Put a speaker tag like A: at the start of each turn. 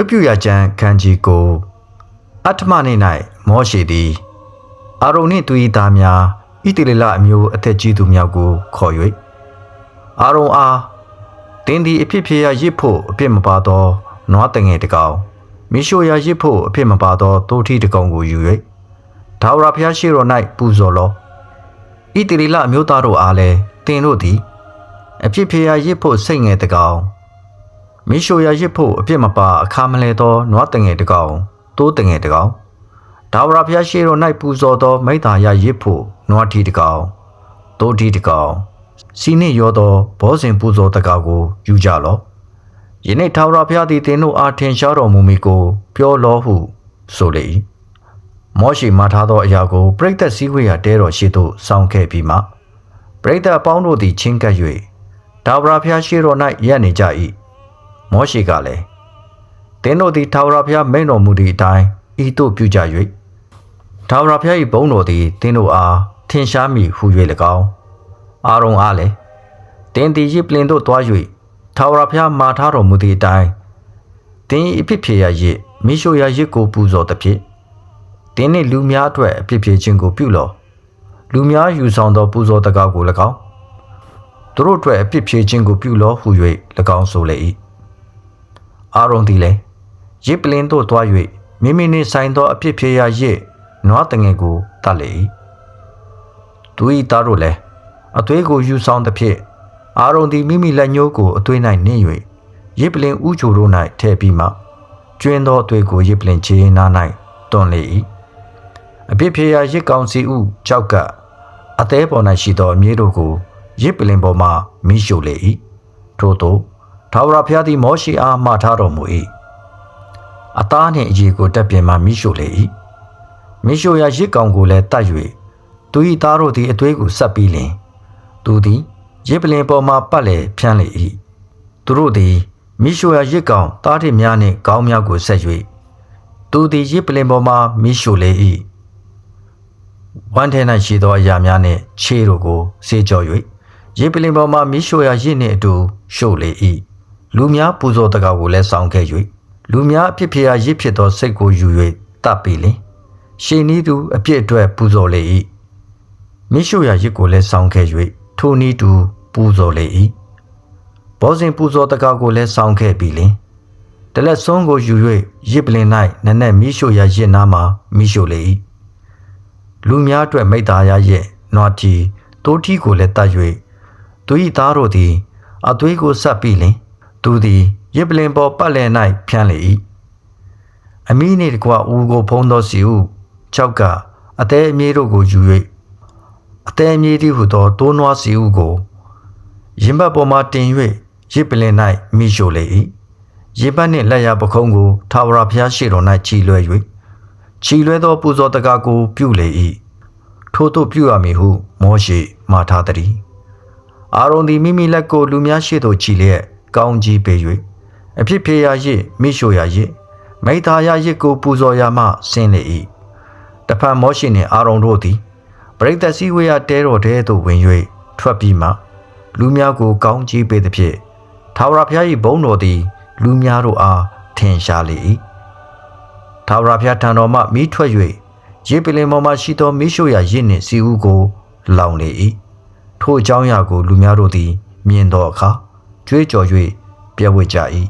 A: ဝိပုယကျမ်းခန်းကြီးကိုအတ္တမနေ့၌မောရှိသည်အာရုန်နှင့်သူ၏သားများဣတိလလအမျိုးအသက်ကြီးသူများကိုခေါ်၍အာရုန်အားတင်းဒီအဖြစ်ဖြစ်ရရစ်ဖို့အပြစ်မပါသောနွားတငယ်တစ်ကောင်မိရှုရာရစ်ဖို့အဖြစ်မပါသောတိုးထီတစ်ကောင်ကိုယူ၍ဒါဝရဖျားရှိတော်၌ပူဇော်လောဣတိလလအမျိုးသားတို့အားလည်းတင်တို့သည်အဖြစ်ဖြစ်ရရစ်ဖို့စိတ်ငယ်တစ်ကောင် မိရှုရာရစ်ဖို့အပြစ်မပါအခါမလဲသောနွားတငယ်တစ်ကောင်တိုးတငယ်တစ်ကောင်ဒါဝရဖျားရှိတော်၌ပူဇော်သောမိတ္တာရရစ်ဖို့နွားထီတစ်ကောင်တိုးထီတစ်ကောင်စီနှင့်ရောသောဘောဇင်ပူဇော်တကားကိုယူကြလော့ယနေ့ထာဝရဘုရားသည်သင်တို့အားထင်ရှားတော်မူမီကိုပြောလောဟုဆိုလေ၏မောရှိမှာထားသောအရာကိုပြိတ္တစည်းဝေးရာတဲတော်ရှိသို့စောင့်ခဲ့ပြီးမှပြိတ္တအပေါင်းတို့သည်ချင်းကပ်၍ဒါဝရဘုရားရှိတော်၌ရပ်နေကြ၏ မောရှိကလည်းသင်တို့သည်ထာဝရဘုရားမိန်တော်မူသည့်အတိုင်းဤသို့ပြုကြ၍ထာဝရဘုရား၏ဘုန်းတော်သည်သင်တို့အားထင်ရှားမည်ဟု၍၎င်းအာရုံအားလည်းတင်းသည်ရစ်ပလင်တို့တွား၍ထာဝရဘုရားမာထားတော်မူသည့်အတိုင်းတင်း၏အဖြစ်ဖြစ်ရရစ်မိရှုရာရစ်ကိုပူဇော်သဖြင့်တင်းနှင့်လူများအတွက်အဖြစ်ဖြစ်ခြင်းကိုပြုလော့လူများယူဆောင်သောပူဇော်တကားကို၎င်းသူတို့အတွက်အဖြစ်ဖြစ်ခြင်းကိုပြုလော့ဟု၍၎င်းဆိုလေ၏ အာရုံသည်လည်းရစ်ပလင်တို့တွား၍မိမိနှင့်ဆိုင်သောအဖြစ်ဖြစ်ရရစ်နွားတငယ်ကိုတတ်လေ၏သူ၏သားတို့လည်းအသွေးကိုယူဆောင်သဖြင့်အာရုံသည်မိမိလက်ညှိုးကိုအသွေး၌နင်း၍ရစ်ပလင်ဥချိုတို့၌ထည့်ပြီးမှကျွင်းသောအသွေးကိုရစ်ပလင်ခြေနား၌တွန်လေ၏အပြစ်ဖြေရာရစ်ကောင်စီဥကြောက်ကအသေးပေါ်၌ရှိသောအမြေးတို့ကိုရစ်ပလင်ပေါ်မှမိရှို့လေ၏ထို့သော ထာဝရဘုရားသည်မောရှိအားမှားထားတော်မူ၏အသားနှင့်အရေကိုတက်ပြင်မှမိရှို့လေ၏မိရှို့ရာရစ်ကောင်ကိုလည်းတတ်၍သူ၏သားတို့သည်အသွေးကိုဆက်ပြီးလျှင်သူသည်ရစ်ပလင်ပေါ်မှပတ်လေဖြန်းလေ၏သူတို့သည်မိရှို့ရာရစ်ကောင်သားထစ်များနှင့်ခေါင်းများကိုဆက်၍သူသည်ရစ်ပလင်ပေါ်မှမိရှို့လေ၏ဝမ်းထဲ၌ရှိသောအရာများနှင့်ခြေတို့ကိုဆေးကြော၍ရစ်ပလင်ပေါ်မှမိရှို့ရာရစ်နှင့်အတူရှို့လေ၏ လူများပူဇော်တကားကိုလည်းဆောင်ခဲ့၍လူများအဖြစ်ဖြစ်ရာရစ်ဖြစ်သောစိတ်ကိုယူ၍တပ်ပြီးလင်ရှင်ဤသူအပြစ်အတွက်ပူဇော်လေ၏မိရှုရာရစ်ကိုလည်းစောင်းခဲ့၍ထိုနည်းတူပူဇော်လေ၏ဘောဇင်ပူဇော်တကားကိုလည်းစောင်းခဲ့ပြီလင်တလက်ဆုံးကိုယူ၍ရစ်ပလင်၌နက်နက်မိရှုရာရစ်နားမှာမိရှုလေ၏လူများအတွက်မိတ္တာရရဲ့နွားတီတိုးထီကိုလည်းတတ်၍သူ၏သားတို့သည်အသွေးကိုဆက်ပြီးလင် သူသည်ရစ်ပလင်ပေါ်ပတ်လည်၌ဖြန်းလေ၏အမီးနှင့်တကွဦးကိုဖုံးသောစီဟု၆ကအသေးအမြေးတို့ကိုယူ၍အသေးအမြေးသည်ဟုသောတိုးနွားစီဟုကိုရင်ဘတ်ပေါ်မှတင်၍ရစ်ပလင်၌မိရှို့လေ၏ရင်ဘတ်နှင့်လက်ရပခုံးကိုထာဝရဘုရားရှိတော်၌ချီလွှဲ၍ချီလွှဲသောပူဇော်တကားကိုပြုလေ၏ထို့သို့ပြုရမည်ဟုမောရှိမှာထားသည်အာရုန်သည်မိမိလက်ကိုလူများရှိသို့ချီလျက် ကောင်းကြီးပေး၍အဖြစ်ဖြေရာရစ်မိရှို့ရာရစ်မိသားရရစ်ကိုပူဇော်ရာမှဆင်းလေ၏တဖန်မောရှိနှင့်အာရုန်တို့သည်ပရိသတ်စည်းဝေးရတဲတော်တဲသို့ဝင်၍ထွက်ပြီးမှလူများကိုကောင်းကြီးပေးသဖြင့်ထာဝရဘုရား၏ဘုန်းတော်သည် လူများတို့အားထင်ရှားလေ၏ထာဝရဘုရားထံတော်မှမိထွက်၍ရေပလင်ပေါ်မှရှိသောမိရှို့ရာရစ်နှင့်စီဦးကို လောင်လေ၏ထိုအကြောင်းအရာကို လူများတို့သည် မြင်သောအခါ ကြွေးကြော်၍ပြည့်ဝကြ၏